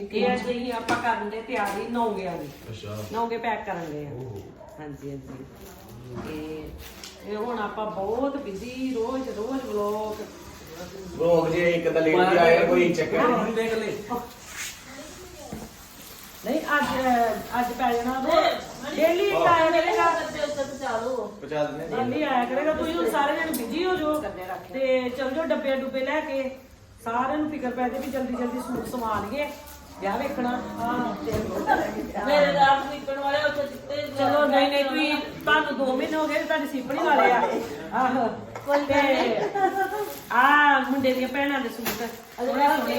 ਇਹ ਅੱਜ ਹੀ ਆਪਾਂ ਕਰਨ ਦੇ ਤਿਆਰੀ ਨੌਂਗਿਆਂ ਦੀ ਅੱਛਾ। ਨੌਂਗੇ ਪੈਕ ਕਰਨ ਦੇ ਆ। ਹਾਂਜੀ ਹਾਂਜੀ। ਤੇ ਇਹ ਹੁਣ ਆਪਾਂ ਬਹੁਤ ਬਿਜ਼ੀ ਰੋਜ਼ ਰੋਜ਼ ਵਲੌਗ ਲੋਕ ਜੇ ਇੱਕ ਤਾਂ ਲੇਟ ਆਇਆ ਕੋਈ ਚੱਕਰ ਨਹੀਂ। ਦੇਖ ਲੈ ਨਹੀਂ ਅੱਜ ਅੱਜ ਪੈ ਜਾਣਾ ਡੇਲੀ ਆਇਆ ਕਰੇਗਾ ਪਹੁੰਚਾ ਦਿੰਦੇ ਡੇਲੀ ਆਇਆ ਕਰੇਗਾ। ਤੁਸੀਂ ਹੁਣ ਸਾਰੇ ਜਣੇ ਬਿਜ਼ੀ ਹੋ ਜਾਓ। ਤੇ ਚਲ ਜਾਓ ਡੱਬੇ ਡੁੱਬੇ ਲੈ ਕੇ। ਸਾਰਿਆਂ ਨੂੰ ਫਿਕਰ ਪੈ ਜੇ ਵੀ ਜਲਦੀ ਜਲਦੀ ਸੂਟ ਸਮਾ ਲਈਏ। ਵਿਆਹ ਵੇਖਣਾ। ਹਾਂ ਮੇਰੇ ਰਾਤ ਨਿਕਲਣ ਵਾਲੇ ਉੱਥੇ ਜਿੱਤੇ ਚਲੋ ਨਹੀਂ ਨਹੀਂ ਤੁਸੀਂ ਤੁਹਾਨੂੰ 2 ਮਹੀਨੇ ਹੋ ਗਏ ਤੁਹਾਡੀ ਸਿੱਪਣੀ ਵਾਲੇ ਆ। ਆਹੋ। ਤੇ ਆ ਮੁੰਡੇ ਦੀਆਂ ਭੈਣਾਂ ਦੇ ਸੂਟ। ਸੋਹਣੇ ਸੋਹਣੇ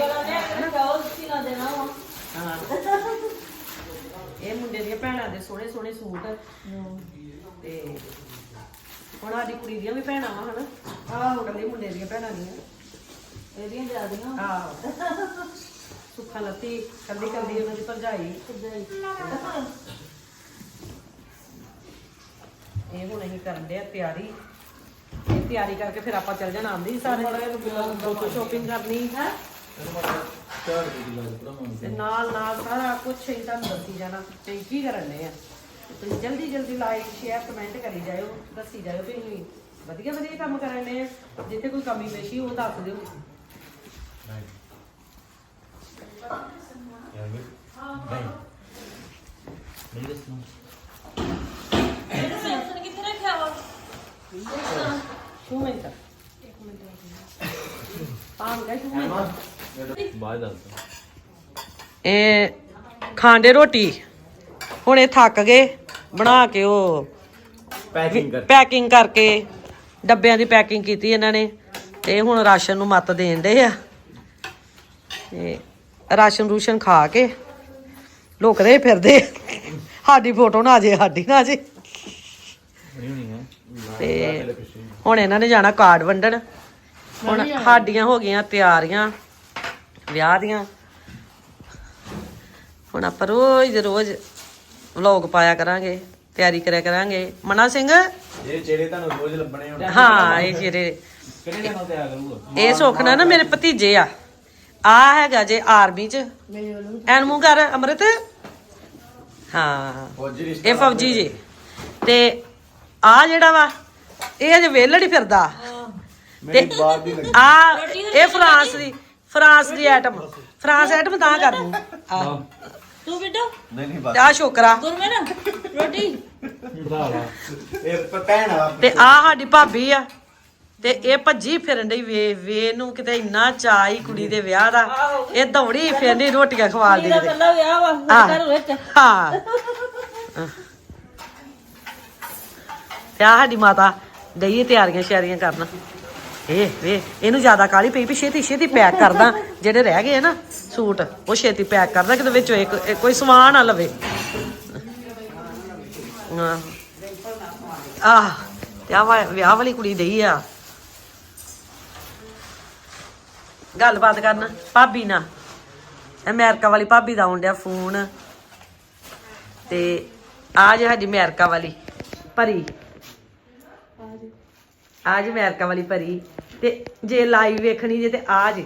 ਹਾਂ। ਇਹ ਮੁੰਡੇ ਦੀਆਂ ਭੈਣਾਂ ਦੇ ਸੋਹਣੇ ਸੋਹਣੇ ਸੂਟ। ਤੇ ਹੁਣ ਸਾਡੀ ਕੁੜੀ ਦੀਆਂ ਵੀ ਭੈਣਾਂ ਵਾ ਹਨਾ? ਆਹ ਕੱਲੀ ਮੁੰਡੇ ਦੀਆਂ ਭੈਣਾਂ ਦੀਆਂ। ਇਹਦੀਆਂ ਜਿਆਦੀਆਂ। ਆਹੋ। ਸੁੱਖਾ ਲੱਤੀ ਕੱਲੀ ਕੱਲੀ ਉਹਨਾਂ ਦੀ ਭਰਜਾਈ। ਇਹ ਹੁਣ ਅਸੀਂ ਕਰਨ ਦੇ ਆ ਤਿਆਰੀ। ਇਹ ਤਿਆਰੀ ਕਰਕੇ ਫਿਰ ਆਪਾਂ ਚੱਲ ਜਾਣਾ ਆਂਦੀ ਸਾਰੇ ਫੋਟੋ ਸ਼ੋਪਿੰਗ ਕਰਨੀ ਹੈ? ਤੇ ਨਾਲ ਨਾਲ ਸਾਰਾ ਕੁਝ ਹੀ ਤੁਹਾਨੂੰ ਦੱਸੀ ਜਾਣਾ। ਤੇ ਕੀ ਕਰਨ ਆ? ਤੁਸੀਂ ਜਲਦੀ ਜਲਦੀ ਲਾਈਕ ਸ਼ੇਅਰ ਕਮੈਂਟ ਕਰੀ ਜਾਇਓ। ਦੱਸੀ ਜਾਇਓ ਵੀ ਅਸੀਂ ਵਧੀਆ ਵਧੀਆ ਕੰਮ ਕਰਨ ਆ। ਜਿੱਥੇ ਕੋਈ ਕਮੀ ਪੇਸ਼ੀ ਉਹ ਦੱਸ ਦਿਓ ਨਹੀਂ ਦੱਸਣਾ ਇਹ ਸੈਂਸਰ ਕਿੱਥੇ ਰੱਖਿਆ ਵਾ ਸ਼ੂ ਮਿੰਟ ਇੱਕ ਮਿੰਟ ਪਾਮ ਗਿਆ ਸ਼ੂ ਮਿੰਟ ਬਾਅਦ ਦੱਸ ਇਹ ਖਾਂਡੇ ਰੋਟੀ। ਹੁਣ ਇਹ ਥੱਕ ਗਏ ਬਣਾ ਕੇ ਉਹ ਪੈਕਿੰਗ ਕਰ। ਪੈਕਿੰਗ ਕਰਕੇ ਡੱਬਿਆਂ ਦੀ ਪੈਕਿੰਗ ਕੀਤੀ ਇਹਨਾਂ ਨੇ। ਤੇ ਹੁਣ ਰਾਸ਼ਨ ਨੂੰ ਮੱਤ ਦੇਣ ਦੇ ਆ। ਤੇ ਰਾਸ਼ਨ ਰੂਸ਼ਨ ਖਾ ਕੇ ਲੁਕਦੇ ਫਿਰਦੇ। ਸਾਡੀ ਫੋਟੋ ਨਾ ਜੇ ਸਾਡੀ ਨਾ ਜੇ। ਤੇ ਹੁਣ ਇਹਨਾਂ ਨੇ ਜਾਣਾ ਕਾਰਡ ਵੰਡਣ। ਹੁਣ ਸਾਡੀਆਂ ਹੋ ਗਈਆਂ ਤਿਆਰੀਆਂ ਵਿਆਹ ਦੀਆਂ। ਹੁਣ ਆਪਾਂ ਰੋਜ਼ ਦੇ ਰੋਜ਼ ਵਲੌਗ ਪਾਇਆ ਕਰਾਂਗੇ ਤਿਆਰੀ ਕਰਿਆ ਕਰਾਂਗੇ। ਮਨਾ ਸਿੰਘ? ਇਹ ਚਿਹਰੇ ਤੁਹਾਨੂੰ ਰੋਜ਼ ਲੱਭਣੇ ਹੁਣ। ਹਾਂ ਇਹ ਜਿਹੜੇ ਕਿਹੜੇ ਚੈਨਲ ਤੇ ਆ ਕਰੂਗਾ ਇਹ ਸੁਖਣਾ ਨਾ ਮੇਰੇ ਭਤੀਜੇ ਆ। ਆ ਹੈਗਾ ਜੇ ਆਰਮੀ ਚ। ਐਨ ਮੂੰਹ ਕਰ ਅੰਮ੍ਰਿਤ। ਹਾਂ। ਇਹ ਫੌਜੀ ਜੀ। ਤੇ ਆ ਜਿਹੜਾ ਵਾ ਇਹ ਅਜੇ ਵੇਲੜ ਹੀ ਫਿਰਦਾ। ਮੇਰੀ ਬਾਤ ਦੀ ਲੱਗੀ। ਆ ਇਹ ਫਰਾਂਸ ਦੀ ਫਰਾਂਸ ਦੀ ਆਈਟਮ ਫਰਾਂਸ ਆਈਟਮ ਤਾਂ ਕਰਨੀ ਆ। ਤੂੰ ਬੇਟਾ? ਨਹੀਂ ਨਹੀਂ ਤੇ ਬਾਤ ਆ ਸ਼ੋਕਰਾ। ਗੁਰਮਨ ਰੋਟੀ? ਇਹ ਪ- ਭੈਣ ਆ ਤੇ ਆ ਸਾਡੀ ਭਾਬੀ ਆ। ਤੇ ਇਹ ਭੱਜੀ ਫਿਰਨ ਡਈ ਵੇ ਵੇ ਨੂੰ ਕਿਤੇ ਇੰਨਾ ਚਾਅ ਈ ਕੁੜੀ ਦੇ ਵਿਆਹ ਦਾ। ਇਹ ਦੌੜੀ ਫਿਰਨੀ ਰੋਟੀਆਂ ਖਵਾਲ ਦੀ ਮੇਰਾ ਕਿਤੇ ਕੱਲਾ ਵਿਆਹ ਵਾ ਹਾਂ। ਘਰ ਵਿੱਚ। ਹਾਂ। ਤੇ ਆ ਸਾਡੀ ਮਾਤਾ ਗਈ ਤਿਆਰੀਆਂ ਸ਼ਿਆਰੀਆਂ ਕਰਨ। ਇਹ ਵੇ ਇਹਨੂੰ ਜ਼ਿਆਦਾ ਕਾਲੀ ਪਈ ਵੀ ਛੇਤੀ ਛੇਤੀ ਪੈਕ ਕਰਦਾ। ਜਿਹੜੇ ਰਹਿ ਗਏ ਆ ਨਾ ਸੂਟ, ਉਹ ਛੇਤੀ ਪੈਕ ਕਰਦਾ, ਕਿਤੇ ਵਿੱਚੋਂ ਇੱਕ ਇੱਕ ਕੋਈ ਸਮਾਨ ਨਾ ਲਵੇ। ਆਹ ਤੇ ਆ ਵਿਆਹ ਵਾਲੀ ਕੁੜੀ ਦਈ ਆ। ਗੱਲਬਾਤ ਕਰਨ, ਭਾਬੀ ਨਾਲ। ਅਮਰੀਕਾ ਵਾਲੀ ਭਾਬੀ ਦਾ ਆਉਣ ਡਿਆ ਫੋਨ। ਤੇ ਆ ਜੇ ਸਾਡੀ ਅਮਰੀਕਾ ਵਾਲੀ ਪਰੀ ਆ ਜੀ ਅਮਰੀਕਾ ਵਾਲੀ ਭਰੀ। ਤੇ ਜੇ ਲਾਈਵ ਵੇਖਣੀ ਜੇ ਤੇ ਆ ਜੇ।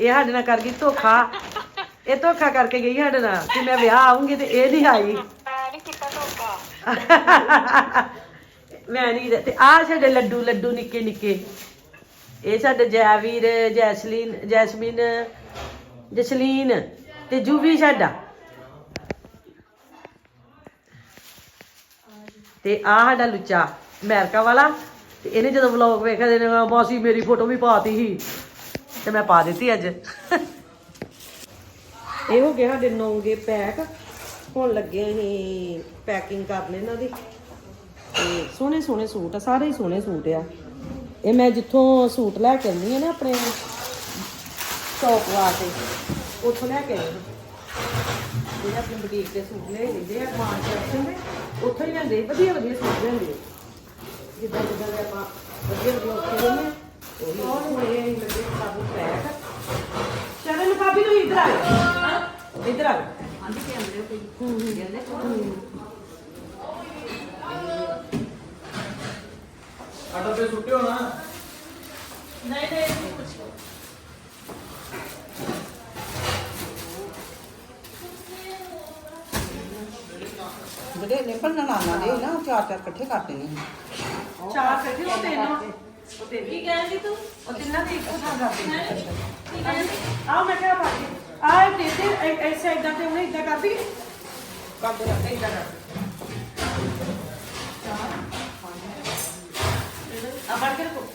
ਇਹ ਸਾਡੇ ਨਾਲ ਕਰ ਗਈ ਧੋਖਾ। ਇਹ ਧੋਖਾ ਕਰਕੇ ਗਈ ਸਾਡੇ ਨਾਲ ਕਿ ਮੈਂ ਵਿਆਹ ਆਉਂਗੀ ਤੇ ਇਹ ਨਹੀਂ ਆਈ। ਮੈਂ ਨਹੀਂ ਤੇ ਆ ਸਾਡੇ ਲੱਡੂ ਲੱਡੂ ਨਿੱਕੇ ਨਿੱਕੇ। ਇਹ ਸਾਡੇ ਜੈਵੀਰ ਜੈਸਲੀਨ ਜੈਸਮੀਨ ਜਸਲੀਨ ਤੇ ਜੂਵੀ ਸਾਡਾ। ਤੇ ਆ ਸਾਡਾ ਲੁੱਚਾ ਅਮਰੀਕਾ ਵਾਲਾ। ਤੇ ਇਹਨੇ ਜਦੋਂ ਵਲੌਗ ਵੇਖਿਆ ਤੇ ਇਹਨੇ ਮਾਸੀ ਮੇਰੀ ਫੋਟੋ ਵੀ ਪਾਤੀ ਸੀ। ਤੇ ਮੈਂ ਪਾ ਦਿੱਤੀ ਅੱਜ। ਇਹ ਹੋ ਗਏ ਸਾਡੇ ਨੌਂਗੇ ਪੈਕ ਹੁਣ ਲੱਗੇ ਅਸੀਂ ਪੈਕਿੰਗ ਕਰਨ ਇਹਨਾਂ ਦੀ। ਤੇ ਸੋਹਣੇ ਸੋਹਣੇ ਸੂਟ ਆ, ਸਾਰੇ ਹੀ ਸੋਹਣੇ ਸੂਟ ਆ। ਇਹ ਮੈਂ ਜਿੱਥੋਂ ਸੂਟ ਲੈ ਕੇ ਆਉਂਦੀ ਆ ਨਾ ਆਪਣੇ ਸ਼ੌਪ ਵਾਸਤੇ, ਉੱਥੋਂ ਲੈ ਕੇ ਆਉਂਦੀ ਹਾਂ। ਜਿਹੜੇ ਬੁਟੀਕ ਦੇ ਸੂਟ ਲੈ ਲੈਂਦੇ ਆ, ਮਾਨ ਦੇ। ਉੱਥੋਂ ਹੀ ਲੈਂਦੇ ਵਧੀਆ ਵਧੀਆ ਸੂਟ ਲੈਂਦੇ ਜਿੱਦਾਂ ਜਿੱਦਾਂ ਦੇ ਆਪਾਂ ਵਧੀਆ ਵਧੀਆ ਉੱਤੇ ਨੇ ਉਹ ਹੁਣ ਇਹ ਹੀ ਲੱਗੇ ਕਾਬੂ ਪੈਕ। ਸ਼ਰਨ ਭਾਬੀ ਨੂੰ ਇੱਧਰ ਆ ਹਾਂ ਇੱਧਰ ਆ ਆਂਦੀ ਕਿ ਆਂਦੇ ਹੋ। ਕੋਈ ਜਾਂਦੇ ਆਟਾ ਪੇ ਸੁੱਟਿਓ ਨਾ। ਨਹੀਂ ਨਹੀਂ ਕੁਛ ਵਧੇਰੇ ਭੰਨਣ ਆਣਾ ਦੇ ਨਾ ਚਾਰ ਚਾਰ ਇਕੱਠੇ ਕਰਦੇ ਨੇ। ਚਾਰ ਕੱਢੇ ਉਹ ਤਿੰਨ ਉਹ ਤਿੰਨ ਕੀ ਕਹਿੰਦੀ ਤੂੰ? ਉਹ ਤਿੰਨਾਂ ਦੇ ਇੱਕੋ ਥਾਂ ਕਰ ਦੇ ਕੀ ਕਹਿੰਦੀ ਆਹ ਮੈਂ ਕਿਹਾ ਪਾ ਕੇ ਆਹ ਦੇ ਦੇ ਐਸੇ ਇਦਾਂ ਤੇ ਉਹਨੇ ਇਦਾਂ ਕਰਦੀ? ਕਰ ਦੇ ਰੱਖ ਇਦਾਂ ਕਰ ਆ ਫੜ ਕੇ ਰੱਖੋ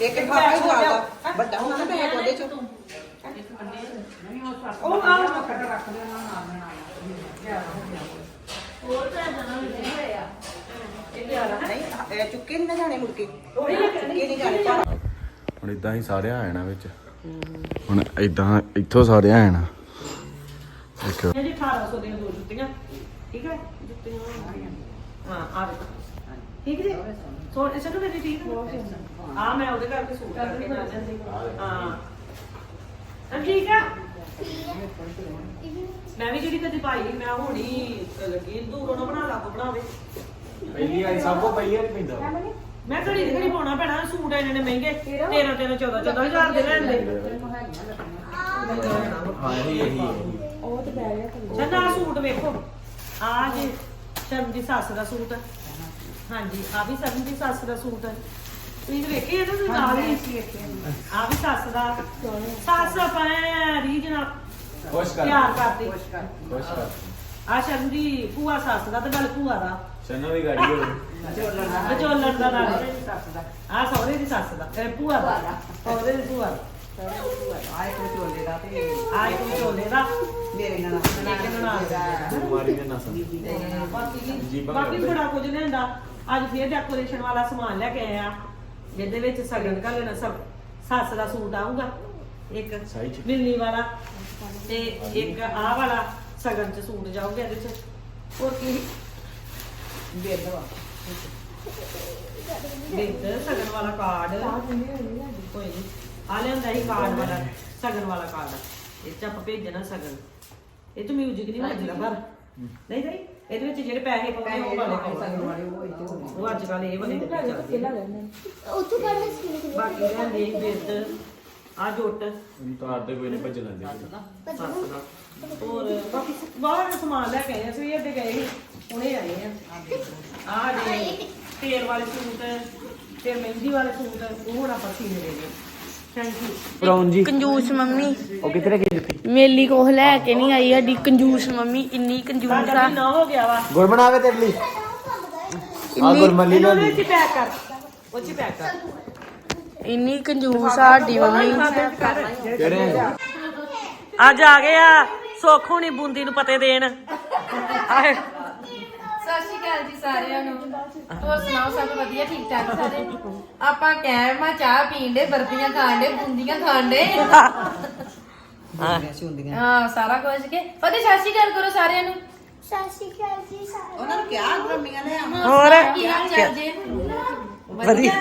ਇੱਕ ਖਾਤਾ ਹੀ ਚੱਲਦਾ ਵੱਡਾ ਹੁੰਦਾ ਨਾ ਬੈਗ ਉਹਦੇ ਚ। ਉਹ ਆਹ ਮੈਂ ਕੱਢ ਰੱਖ ਲਿਆ ਹੋਰ ਤਾਂ ਜਨਾ ਨਹੀਂ ਇਹ ਚੁੱਕੇ ਨਹੀਂ ਨਾ ਜਾਣੇ ਮੁੜ ਕੇ ਚੁੱਕੇ ਨਹੀਂ ਜਾਣੇ। ਪਰ ਹੁਣ ਇਦਾਂ ਹੀ ਸਾਰੇ ਆ ਜਾਣਾ ਵਿੱਚ। ਹੁਣ ਇਦਾਂ ਇੱਥੋਂ ਸਾਰੇ ਆ ਜਾਣਾ। ਇੱਕ ਇਹ ਜੀ 1800 ਦੀਆਂ ਦੋ ਜੁੱਤੀਆਂ। ਠੀਕ ਹੈ? ਜੁੱਤੀਆਂ ਹਾਂ ਆ ਵੇ ਠੀਕ ਜੀ? ਸੋ ਇਸ ਨੂੰ ਮੇਰੀ ਠੀਕ ਆ ਮੈਂ ਉਹਦੇ ਕਰਕੇ ਸੂਟ ਕਰਕੇ ਜਾਂਦੀ ਹਾਂ। ਤਾਂ ਠੀਕ ਆ? ਮੈਂ ਵੀ ਜਿਹੜੀ ਕਦੀ ਪਾਈ ਮੈਂ ਹੁਣੀ ਲੱਗੀ ਦੂਰੋਂ ਨਾ ਬਣਾ ਲਾ ਕੋ ਬਣਾਵੇ। ਪਹਿਲੀ ਵਾਰੀ ਸਭ ਕੋ ਪਹਿਲੀ ਵਾਰੀ ਪੈਂਦਾ ਮੈਂ ਘੜੀ ਦੀ ਘੜੀ ਪਾਉਣਾ ਪੈਣਾ ਸੂਟ ਇੰਨੇ ਨੇ ਮਹਿੰਗੇ 13 13 14 14 ਹਜ਼ਾਰ ਦੇ ਲੈਂਦੇ ਹਾਂ ਇਹੀ ਇਹੀ ਇਹੀ। ਚੰਗਾ ਸੂਟ ਵੇਖੋ। ਆ ਜੀ ਸ਼ਰਮ ਦੀ ਸੱਸ ਦਾ ਸੂਟ। ਹਾਂਜੀ ਆ ਵੀ ਸ਼ਰਮ ਦੀ ਸੱਸ ਦਾ ਸੂਟ। ਤੁਸੀਂ ਵੇਖੇ ਇਹਦੇ ਤੇ ਨਾਲ ਹੀ ਆ ਵੀ ਸੱਸ ਦਾ। ਸੱਸ ਆਪਾਂ ਰੀਜਨਲ ਖੁਸ਼ ਕਰ। ਪਿਆਰ ਕਰਦੀ। ਖੁਸ਼ ਕਰ। ਆ ਸ਼ਰਮ ਦੀ ਭੂਆ ਸੱਸ ਦਾ ਤੇ ਗੱਲ ਭੂਆ ਦਾ। ਸ਼ਨਾ ਵੀ ਗਾੜੀ ਹੋ ਵਿਚੋਲਣ ਦਾ। ਨਾਲ। ਆ ਸਹੁਰੇ ਦੀ ਸੱਸ ਦਾ। ਇਹ ਭੂਆ ਦਾ। ਸਹੁਰੇ ਦੀ ਭੂਆ ਦਾ। ਆਏ ਕੋ ਚੋਲੇ ਦਾ। ਤੇ ਆ ਇੱਕ ਵਿਚੋਲੇ ਦਾ। ਮੇਰੇ ਨਾਲ ਇੱਕ ਨਨਾਣ ਦਾ ਬਿਮਾਰੀ ਦੇ ਨਸਾਂ ਤੇ ਬਾਕੀ। ਬੜਾ ਕੁਝ ਲਿਆਂਦਾ। ਅੱਜ ਫੇਰ ਡੈਕੋਰੇਸ਼ਨ ਵਾਲਾ ਸਮਾਨ ਲੈ ਕੇ ਆਏ ਆ ਜਿਹਦੇ ਵਿੱਚ ਸਗਨ ਘੱਲਣਾ ਸਭ ਸੱਸ ਦਾ ਸੂਟ ਆਊਗਾ ਇੱਕ ਸਾਈ ਚ। ਮਿਲਣੀ ਵਾਲਾ ਤੇ ਇੱਕ ਆਹ ਵਾਲਾ ਸਗਨ ਚ ਸੂਟ ਜਾਊਗਾ ਇਹਦੇ ਚ। ਹੋਰ ਕੀ? ਦੇ ਦਵਾ ਵਿੱਚ ਸਗਨ ਵਾਲਾ ਕਾਰਡ। ਕੋਈ ਨਹੀਂ ਆ ਲਿਆਂਦਾ ਹੀ ਕਾਰਡ ਵਾਲਾ ਸਗਨ ਵਾਲਾ ਕਾਰਡ। ਇਹ ਚ ਆਪਾਂ ਭੇਜਣਾ ਸਗਨ। ਇਹ ਚ ਮਿਊਜ਼ਿਕ ਨਹੀਂ ਵੱਜਦਾ ਪਰ। ਨਹੀਂ ਨਹੀਂ ਇਹਦੇ ਵਿੱਚ ਜਿਹੜੇ ਪੈਸੇ ਪਾਉਣੇ ਉਹ ਵਾਲੇ ਵਾਲੇ ਉਹ ਇੱਥੇ ਹੋਣੇ ਉਹ ਅੱਜ ਕੱਲ ਇਹ ਵਾਲੇ ਚੱਲਦੇ ਉੱਥੋਂ ਕੱਢ ਲੈ ਸਕਰੀਨ ਤੇ ਬਾਕੀ ਰਹਿੰਦੇ ਬਿਰਦ ਆ। ਜੁੱਟ। ਤਾਂ ਅੱਧੇ ਕੋਈ ਨਹੀਂ ਭੱਜਣ ਦਿੰਦੇ। ਸੱਸ ਦਾ। ਹੋਰ ਬਾਕੀ ਬਾਹਰ ਦਾ ਸਮਾਨ ਲੈ ਕੇ ਆਏ ਅਸੀਂ ਇਹਦੇ ਗਏ ਸੀ। ਹੁਣੇ ਆਏ ਆ। ਆ ਜੇ ਤੇਲ ਵਾਲੇ ਸੂਟ ਤੇ ਮਹਿੰਦੀ ਵਾਲੇ ਸੂਟ ਉਹ ਹੁਣ ਆਪਾਂ ਸੀਨੇ ਦੇ ਗਏ ਜੀ। ਕੰਜੂਸ ਮੰਮੀ। ਉਹ ਕਿੱਥੇ ਗਈ ਜੁੱਤੀ ਮੇਲੀ ਕੋਹ ਲੈ ਕੇ ਨਹੀਂ ਆਈ ਸਾਡੀ ਕੰਜੂਸ ਮੰਮੀ ਇੰਨੀ ਕੰਜੂਸ ਆ। ਨਾ ਹੋ ਗਿਆ ਵਾ। ਗੁਰਮਨ ਆਵੇ ਤੇਰੇ ਲਈ? ਆ ਇੰਨੀ ਗੁਰਮਨ ਲਈ ਇਹਨੂੰ ਲੈ ਵਿੱਚ ਪੈਕ ਕਰ। ਉਹ ਚ ਪੈਕ ਕਰ। ਇੰਨੀ ਕੰਜੂਸ ਆ ਸਾਡੀ ਮੰਮੀ। ਕਿਹੜੇ? ਅੱਜ ਆ ਗਏ ਆ ਸੁੱਖ ਹੁਣੀ ਬੂੰਦੀ ਨੂੰ ਪਤੇ ਦੇਣ। ਆਏ। ਸਤਿ ਸ਼੍ਰੀ ਅਕਾਲ ਜੀ ਸਾਰਿਆਂ ਨੂੰ। ਹੋਰ ਸੁਣਾਓ ਸਭ ਵਧੀਆ ਠੀਕ ਠਾਕ ਸਾਰੇ? ਆਪਾਂ ਕੈਮ ਆ ਚਾਹ ਪੀਣ ਦੇ ਬਰਫੀਆਂ ਖਾਣ ਦੇ ਬੂੰਦੀਆਂ ਖਾਣ ਦੇ ਹੁੰਦੀਆਂ ਹਾਂ ਸਾਰਾ ਕੁਝ ਕੇ। ਫਤਿਹ ਸਤਿ ਸ਼੍ਰੀ ਅਕਾਲ ਕਰੋ ਸਾਰਿਆਂ ਨੂੰ। ਸਤਿ ਸ਼੍ਰੀ ਅਕਾਲ ਜੀ ਸਾਰੇ ਉਹਨਾਂ ਨੂੰ ਕਿਹਾ ਗਰਮੀਆਂ ਨੇ ਆਉਣਾ। ਹੋਰ? ਕੀ ਹਾਲ ਚਾਲ ਜੀ? ਵਧੀਆ।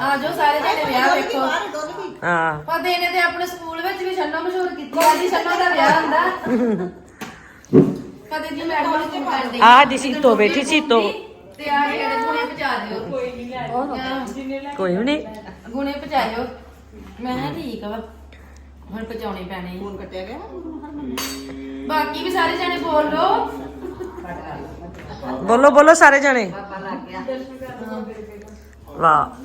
ਆ ਜਾਓ ਸਾਰੇ ਜਣੇ ਵਿਆਹ ਵੇਖੋ ਬਾਹਰ ਦੁੱਧ ਵੀ ਹਾਂ। ਫਤਿਹ ਨੇ ਤੇ ਆਪਣੇ ਸਕੂਲ ਵਿੱਚ ਵੀ ਛੰਨਾ ਮਸ਼ਹੂਰ ਕੀਤੀ ਆ ਜੀ ਛੰਨਾ ਦਾ ਵਿਆਹ ਹੁੰਦਾ। ਫਤਿਹ ਜੀ ਮੈਡਮ ਨੂੰ ਫੋਨ ਕਰਦੇ ਆ ਜੀ ਸੀਤੋ ਬੈਠੀ ਸੀਤੋ। ਤੇ ਆ ਜਿਹੜੇ ਗੁਣੇ ਪਹੁੰਚਾ ਦਿਓ। ਕੋਈ ਨਹੀਂ ਲੈ ਕੋਈ ਵੀ ਨਹੀਂ। ਗੁਣੇ ਪਹੁੰਚਾਇਓ। ਮੈਂ ਕਿਹਾ ਠੀਕ ਵਾ। ਹੁਣ ਪਹੁੰਚਾਉਣੇ ਪੈਣੇ ਆ। ਫੋਨ ਕੱਟਿਆ ਗਿਆ? ਬਾਕੀ ਵੀ ਸਾਰੇ ਜਣੇ ਬੋਲ ਲੋ ਬੋਲੋ ਬੋਲੋ ਸਾਰੇ ਜਣੇ। ਵਾਹ।